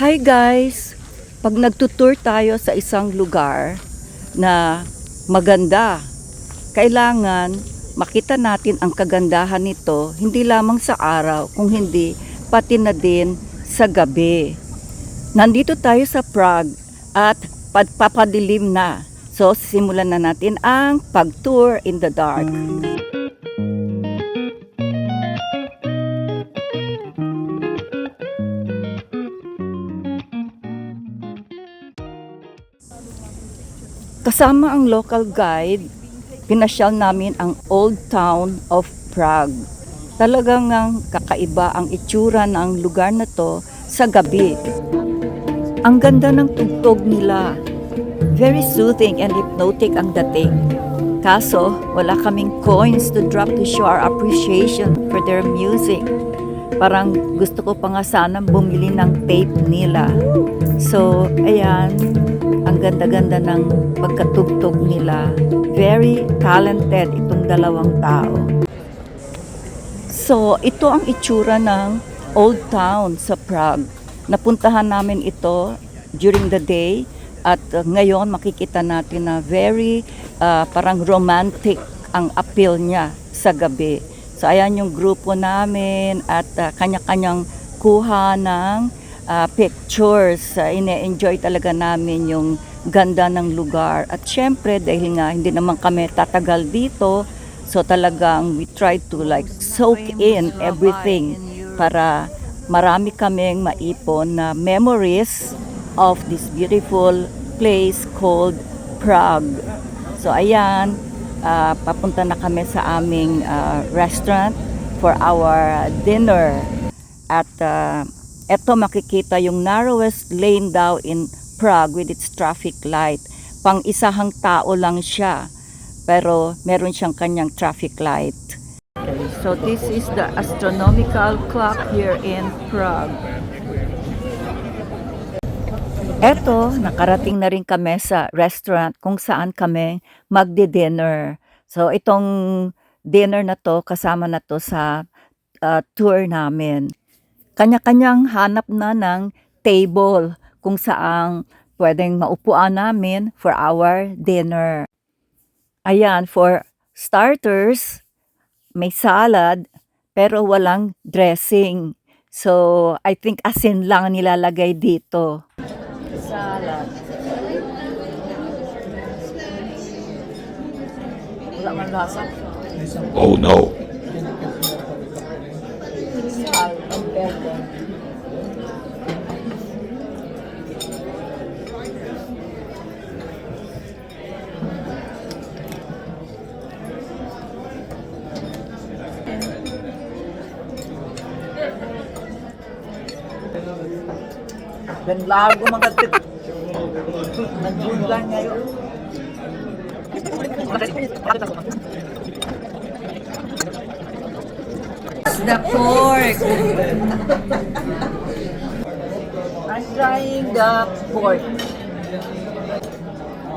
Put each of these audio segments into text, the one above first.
Hi guys! Pag nagtutour tayo sa isang lugar na maganda, kailangan makita natin ang kagandahan nito hindi lamang sa araw, kung hindi pati na din sa gabi. Nandito tayo sa Prague at pagpapadilim na. So, simulan na natin ang pag-tour in the dark. Kasama ang local guide, pinasyal namin ang Old Town of Prague. Talagang ang kakaiba ang itsura ng lugar na to sa gabi. Ang ganda ng tugtog nila. Very soothing and hypnotic ang dating. Kaso, wala kaming coins to drop to show our appreciation for their music. Parang gusto ko pa nga sanang bumili ng tape nila. So, ayan, ang ganda-ganda ng pagkatugtog nila. Very talented itong dalawang tao. So, ito ang itsura ng Old Town sa Prague. Napuntahan namin ito during the day at uh, ngayon makikita natin na very uh, parang romantic ang appeal niya sa gabi. So, ayan yung grupo namin at uh, kanya-kanyang kuha ng uh, pictures. Uh, ine-enjoy talaga namin yung ganda ng lugar. At syempre, dahil nga hindi naman kami tatagal dito, so talagang we try to like soak in everything para marami kaming maipon na memories of this beautiful place called Prague. So ayan, ah, papunta na kami sa aming ah, restaurant for our dinner. At uh, eto makikita yung narrowest lane daw in Prague with its traffic light. Pang isahang tao lang siya, pero meron siyang kanyang traffic light. Okay, so this is the astronomical clock here in Prague. Eto, nakarating na rin kami sa restaurant kung saan kami magdi-dinner. So itong dinner na to, kasama na to sa uh, tour namin. Kanya-kanyang hanap na ng table kung saan pwedeng maupuan namin for our dinner. Ayan, for starters, may salad pero walang dressing. So, I think asin lang nilalagay dito. Salad. Wala man lasa. Oh no. Salad, ang verde. Dan lago mga tip. Nagbulan ngayon. The pork. I'm trying the pork.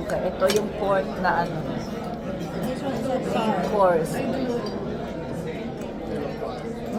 Okay, ito yung pork na ano. Main course.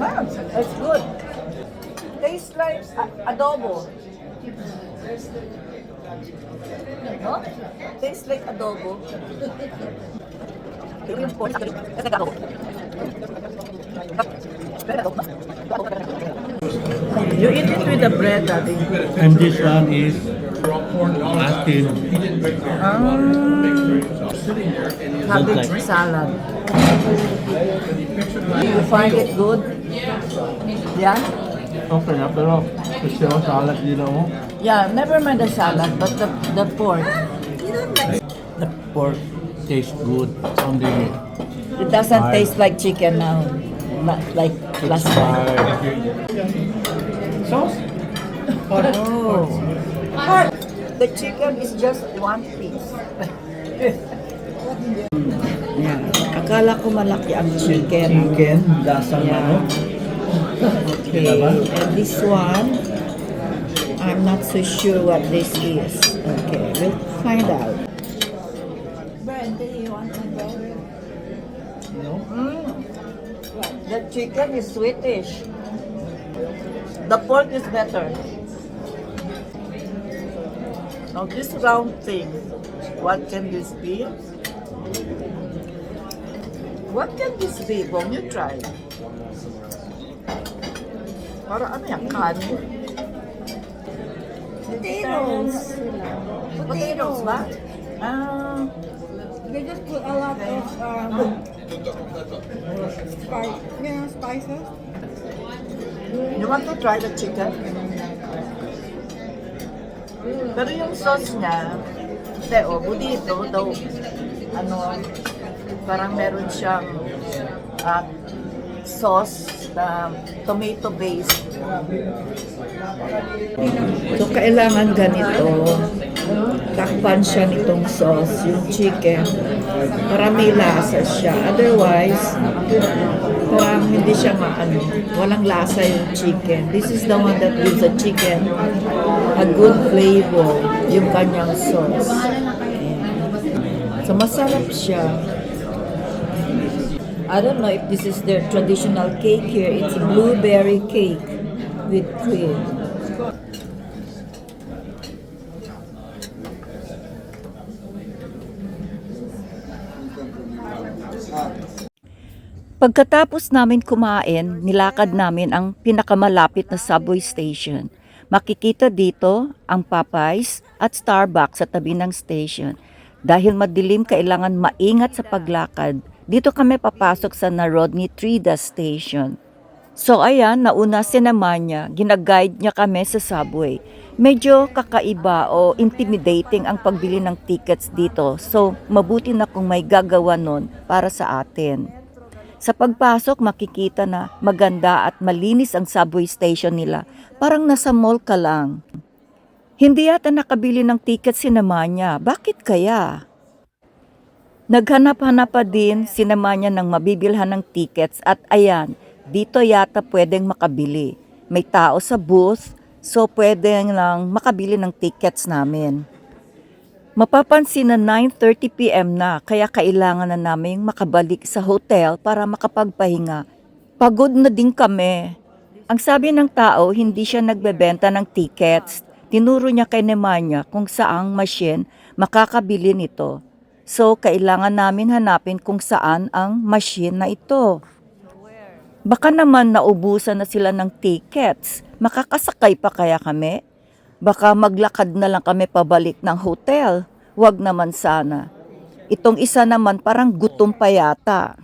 Wow, it's good. Tastes like adobo. No? Tastes like adobo. Ito yung pork. Adobo. You eat it with the bread, Daddy. And this one is Atin. Ah, cabbage salad. You find it good? Yeah? Okay na, pero gusto ko salad din ako. Yeah, never mind the salad, but the the pork. The pork tastes good on the It doesn't taste like chicken now. Not like last time. sauce. Oh. The chicken is just one piece. Yeah. Akala ko malaki ang chicken. Chicken, lasang Yeah. ano. Okay. And this one, I'm not so sure what this is. Okay, we'll find out. Bread, do you want some bread? No? Mm. The chicken is sweetish. The pork is better. Now this round thing, what can this be? What can this be? Won't you try? Para ano yan? Kanin? Potatoes. Potatoes ba? Ah, They just put a lot of um, spice, you spices. you want to try the chicken? Pero yung sauce niya, oh, budito daw, ano, parang meron siyang ah, sauce na tomato based. So, kailangan ganito. Takpan siya nitong sauce, yung chicken. Para may lasa siya. Otherwise, parang hindi siya maano. Walang lasa yung chicken. This is the one that gives the chicken a good flavor. Yung kanyang sauce. So, masarap siya. I don't know if this is their traditional cake here. It's a blueberry cake with cream. Pagkatapos namin kumain, nilakad namin ang pinakamalapit na subway station. Makikita dito ang Popeyes at Starbucks sa tabi ng station. Dahil madilim, kailangan maingat sa paglakad. Dito kami papasok sa Narodni Trida Station. So ayan, nauna si Nemanja, ginaguide niya kami sa subway. Medyo kakaiba o intimidating ang pagbili ng tickets dito. So mabuti na kung may gagawa nun para sa atin. Sa pagpasok, makikita na maganda at malinis ang subway station nila. Parang nasa mall ka lang. Hindi yata nakabili ng ticket si Nemanja. Bakit kaya? Naghanap-hanap pa din si Nemanja ng mabibilhan ng tickets at ayan, dito yata pwedeng makabili. May tao sa booth, so pwedeng lang makabili ng tickets namin. Mapapansin na 9.30pm na kaya kailangan na namin makabalik sa hotel para makapagpahinga. Pagod na din kami. Ang sabi ng tao, hindi siya nagbebenta ng tickets. Tinuro niya kay Nemanja kung saang machine makakabili nito. So, kailangan namin hanapin kung saan ang machine na ito. Baka naman naubusan na sila ng tickets. Makakasakay pa kaya kami? Baka maglakad na lang kami pabalik ng hotel. Huwag naman sana. Itong isa naman parang gutom pa yata.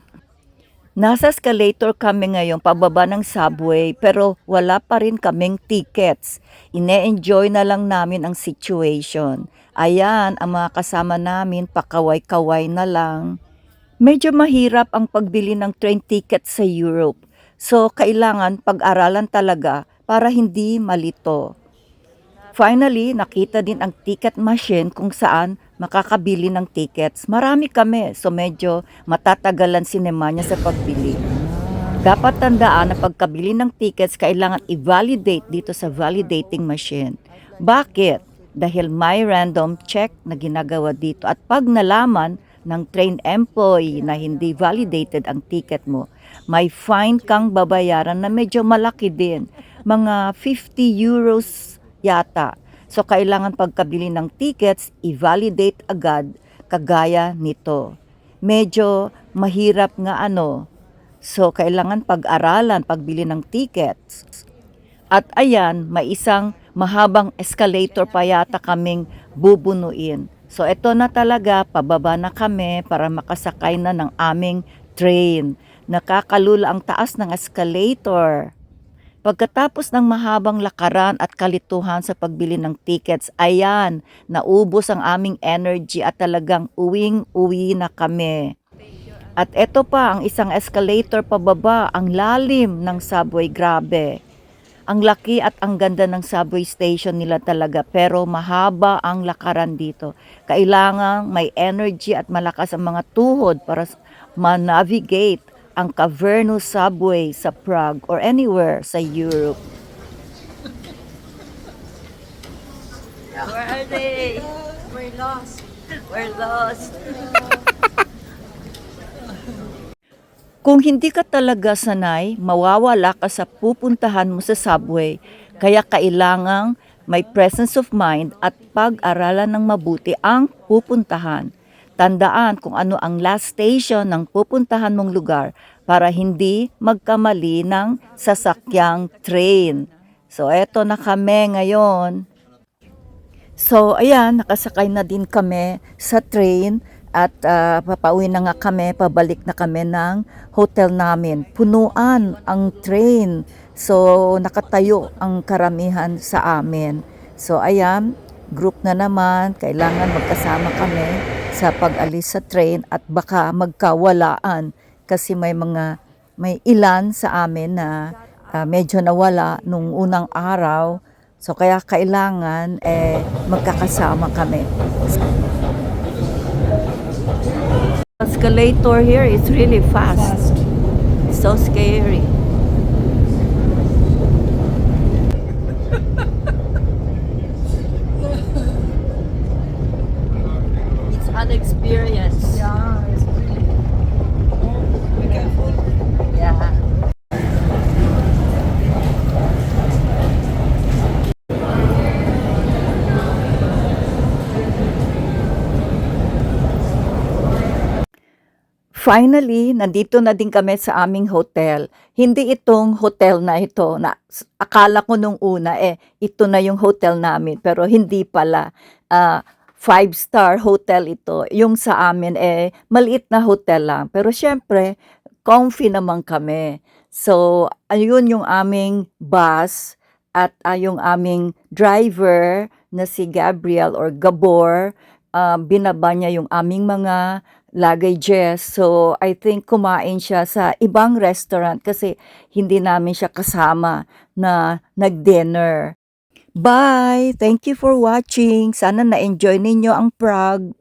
Nasa escalator kami ngayon pababa ng subway pero wala pa rin kaming tickets. Ine-enjoy na lang namin ang situation. Ayan, ang mga kasama namin pakaway-kaway na lang. Medyo mahirap ang pagbili ng train ticket sa Europe. So, kailangan pag-aralan talaga para hindi malito. Finally, nakita din ang ticket machine kung saan makakabili ng tickets. Marami kami, so medyo matatagalan si Nemanja sa pagbili. Dapat tandaan na pagkabili ng tickets, kailangan i-validate dito sa validating machine. Bakit? Dahil may random check na ginagawa dito at pag nalaman ng train employee na hindi validated ang ticket mo, may fine kang babayaran na medyo malaki din. Mga 50 euros yata. So, kailangan pagkabili ng tickets, i-validate agad kagaya nito. Medyo mahirap nga ano. So, kailangan pag-aralan pagbili ng tickets. At ayan, may isang mahabang escalator pa yata kaming bubunuin. So, ito na talaga, pababa na kami para makasakay na ng aming train. Nakakalula ang taas ng escalator. Pagkatapos ng mahabang lakaran at kalituhan sa pagbili ng tickets, ayan, naubos ang aming energy at talagang uwing-uwi na kami. At eto pa, ang isang escalator pababa, ang lalim ng subway, grabe. Ang laki at ang ganda ng subway station nila talaga, pero mahaba ang lakaran dito. Kailangang may energy at malakas ang mga tuhod para ma-navigate ang Cavernous subway sa Prague or anywhere sa Europe. Where are they? We're lost. We're lost. Kung hindi ka talaga sanay, mawawala ka sa pupuntahan mo sa subway. Kaya kailangang may presence of mind at pag-aralan ng mabuti ang pupuntahan. Tandaan kung ano ang last station ng pupuntahan mong lugar para hindi magkamali ng sasakyang train. So, eto na kami ngayon. So, ayan, nakasakay na din kami sa train at ah, papauwi na nga kami, pabalik na kami ng hotel namin. Punuan ang train. So, nakatayo ang karamihan sa amin. So, ayan, group na naman, kailangan magkasama kami sa pag-alis sa train at baka magkawalaan kasi may mga may ilan sa amin na ah, medyo nawala nung unang araw. So kaya kailangan eh magkakasama kami. Escalator here is really fast. So scary. It's unexperienced. Yeah, it's really. Be careful. Yeah. Finally, nandito na din kami sa aming hotel. Hindi itong hotel na ito na akala ko nung una eh ito na yung hotel namin pero hindi pala. Ah, five-star hotel ito. Yung sa amin eh maliit na hotel lang. Pero syempre, comfy naman kami. So, ayun yung aming bus at yung aming driver na si Gabriel or Gabor, ah, binaba niya yung aming mga luggages. So, I think kumain siya sa ibang restaurant kasi hindi namin siya kasama na nag-dinner. Bye! Thank you for watching. Sana na-enjoy ninyo ang Prague.